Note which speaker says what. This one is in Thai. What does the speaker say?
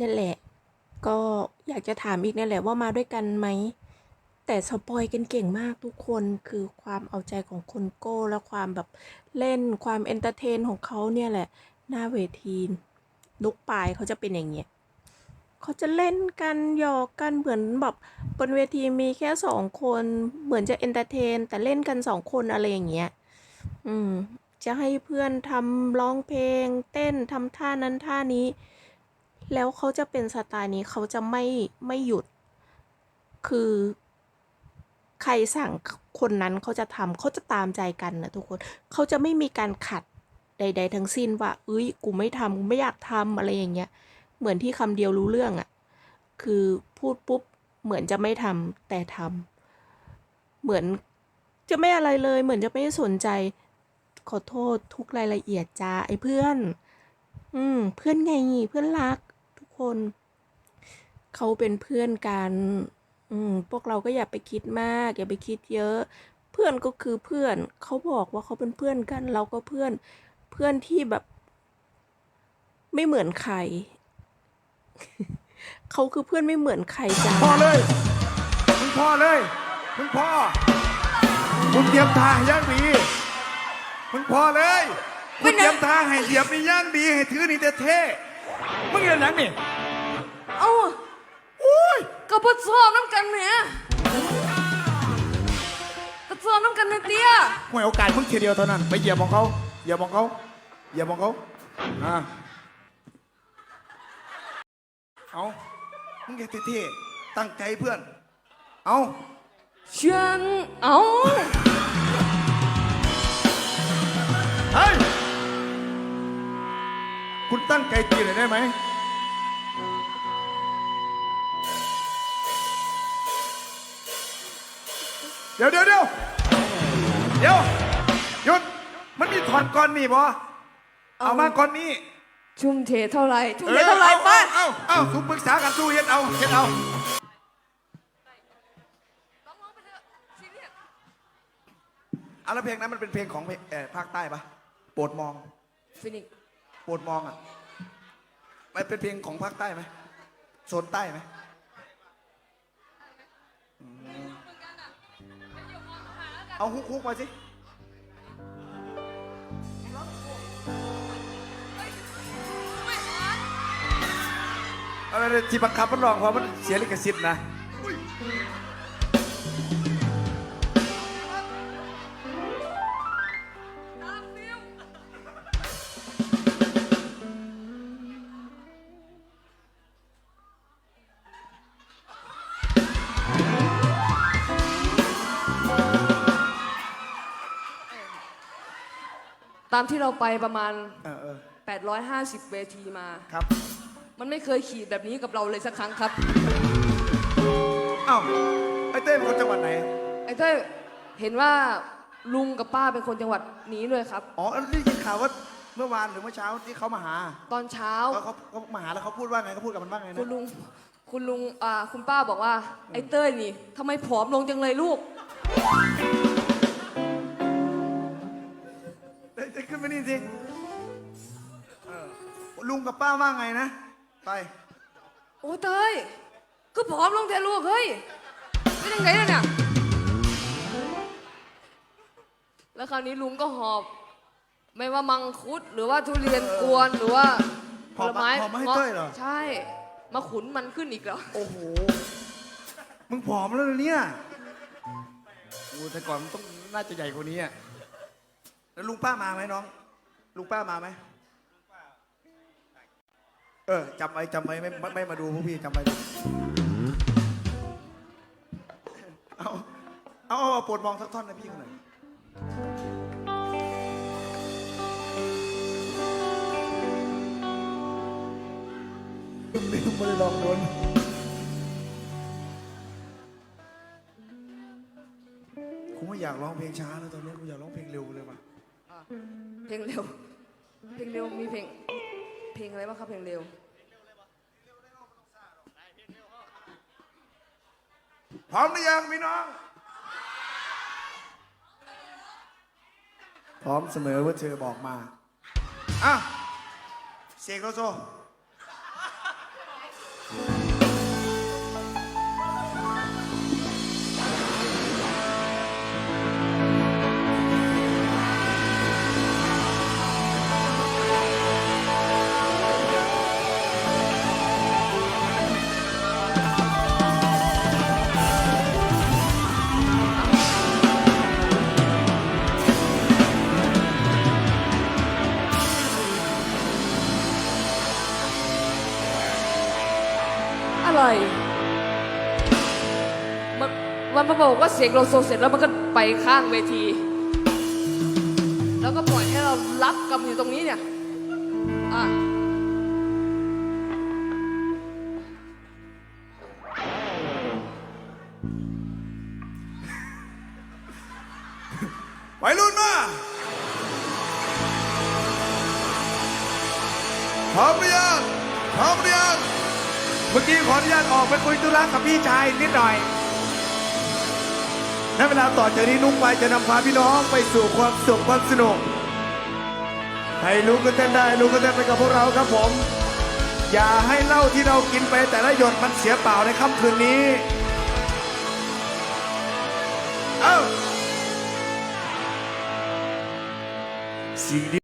Speaker 1: นั่นแหละ ก็อยากจะถามอีกนั่นแหละว่ามาด้วยกันไหม แต่สปอยกันเก่งมากทุกคนคือความเอาใจของคนโก้และความแบบเล่นความเอนเตอร์เทนของเขาเนี่ยแหละ หน้าเวทีลุกปลายเขาจะเป็นอย่างเงี้ยเขาจะเล่นกันหยอกกันเหมือนแบบบนเวทีมีแค่สองคนเหมือนจะเอนเตอร์เทน แต่เล่นกันสองคนอะไรอย่างเงี้ย อืม จะให้เพื่อนทำร้องเพลง เต้นทำท่านั้นท่านี้ แล้วเขาจะเป็นสไตล์นี้เขาจะไม่ไม่หยุด คือ ใครสั่งคนนั้นเขาจะทำเขาจะตามใจกันนะทุกคนเขาจะไม่มีการขัดใด ๆ ทั้งสิ้นว่าเอ้ยกูไม่ทำกูไม่อยากทำอะไรอย่างเงี้ย เหมือนที่คำเดียวรู้เรื่องอะ่ะ คือพูดปุ๊บเหมือนจะไม่ทำแต่ทำเหมือนจะไม่อะไรเลย เหมือนจะไม่สนใจ ขอโทษทุกรายละเอียดจ้าไอ้เพื่อน อืม เพื่อนไงเพื่อนรักทุก คนเขาเป็นเพื่อนกัน อืม พวกเราก็อย่าไปคิดมาก อย่าไปคิดเยอะ เพื่อนก็คือเพื่อน เขาบอกว่าเขาเป็นเพื่อนกัน เราก็เพื่อน เพื่อนที่แบบ ไม่เหมือนใคร เขาคือเพื่อนไม่เหมือนใครจ้า
Speaker 2: พอเลยมึงพอเลยมึงพอมึงเตรียมทางย่างดีมึงพอเลยมึงเตรียมทางให้เหยียบนี่ย่างดี ให้ถือนี่เท่ๆ มึงเรียนหนังนี่
Speaker 3: เอ้า
Speaker 2: อุ้ย
Speaker 3: ก็บทสอบน้ำกันแหมบทสอบน้ำกันนะเตี้ย
Speaker 2: ห่วยโอกาสมึงทีเดียวเท่านั้น ไปเหยียบของเขาเหยียบของเขาเหยียบของเขาอ่าเอามึงแค่เท่ๆตั้งใจเพื่อน เอา
Speaker 3: ฉันเอ้า
Speaker 2: เฮ้ยคุณ ตั้งใจตีหน่อยได้ไหมเดี๋ยวเดี๋ยวเดี๋ยวเดี๋ยวหยุดมันมีถอนก้อนนี่บ่เอามาก้อนนี้
Speaker 3: ชุ่มเทเท่าไหรชุ่มเทเท่าไหร
Speaker 2: ออ
Speaker 3: ป้า
Speaker 2: เอาเอาเอาทุกปรึกษากันสู้เฮ็ดเอาเฮ็ดเอาเอาแล้วเพลงนั้นมันเป็นเพลงของเพลงเอ่อภาคใต้ปะโปรดมอง
Speaker 3: ฟินิกซ์
Speaker 2: โปรดมองอะ มันเป็นเพลงของภาคใต้ไหมโซนใต้ไหมเอาฮุกฮุกมาสิอะไรที่บังคับมันร้องเพราะมันเสียลิขสิทธิ์นะา
Speaker 3: มที่เราไปประมาณ
Speaker 2: เออเออ
Speaker 3: 850 เวทีมา
Speaker 2: ครับ
Speaker 3: มันไม่เคยขีดแบบนี้กับเราเลยสักครั้งครับ
Speaker 2: อ้าวไอ้เต้เป็นคนจังหวัดไหน
Speaker 3: ไอ้เต้ยเห็นว่าลุงกับป้าเป็นคนจังหวัดนี้ด้วยครับ
Speaker 2: อ๋อได้ยินข่าวว่าเมื่อวานหรือเมื่อเช้าที่เขามาหา
Speaker 3: ตอนเช้า
Speaker 2: เขาเขาเขามาหาแล้วเขาพูดว่าไงเขาพูดกับมันว่าไงนะ
Speaker 3: คุณลุง คุณลุงอ่าคุณป้าบอกว่า ไอ้เต้ยนี่ทำไมผอมลงจังเลยลูก
Speaker 2: กับป้าว่าไงนะ ไป
Speaker 3: โอ้เต้ยก็ผอมลงแต่ลูกเฮ้ยเป็นยังไงล่ะเนี่ยแล้วคราวนี้ลุงก็หอบ ไม่ว่ามังคุดหรือว่าทุเรียนกวนหรือว่าผ
Speaker 2: หอบ
Speaker 3: ล
Speaker 2: มา
Speaker 3: ไม้
Speaker 2: หอบมาให้เต้ยเหรอ
Speaker 3: ใช่ มาขุนมันขึ้นอีกแล้ว
Speaker 2: โอ้โห มึงผอมแล้วเหรอเนี่ยโอ้แต่ก่อนมันต้องน่าจะใหญ่กว่านี้อะแล้วลุงป้ามาไหมน้อง ลุงป้ามาไหม เออจำไว้จำไว้ไม่ไม่ไม่มาดูพวกพี่จำไว้ดิเอาเอาเอาเอาโปรดมองสักท่อนนะพี่คนหน่อยไม่ไม่ได้ลองโดนกูไม่อยากร้องเพลงช้าแล้วตอนนี้กูอยากร้องเพลงเร็วเลยว่ะ
Speaker 3: เพลงเร็ว เพลงเร็วมีเพลง เพลงอะไรบ้างครับเพลงเร็ว
Speaker 2: พร้อมหรือยังพี่น้อง พร้อมเสมอว่าเธอบอกมา อะ เสกโลโซ
Speaker 3: ไรมันมันมาบอกว่าเสียงเราโซเสร็จแล้วมันก็ไปข้างเวที แล้วก็ปล่อยให้เรารับกับอยู่ตรงนี้เนี่ยอะ
Speaker 2: วัยรุ่นมาพร้อมหรือยังพร้อมหรือยัง เมื่อกี้ขออนุญาตออกไปคุยธุระกับพี่ชายนิดหน่อยในเวลาต่อจากนี้นุ้งไปจะนำพาพี่น้องไปสู่ความสุขความสนุก ให้ลุงก็เต้นได้ลุงก็เต้นไปกับพวกเราครับผม อย่าให้เหล้าที่เรากินไปแต่ละหยดมันเสียเปล่าในค่ำคืนนี้ เอ้าสิ่งดี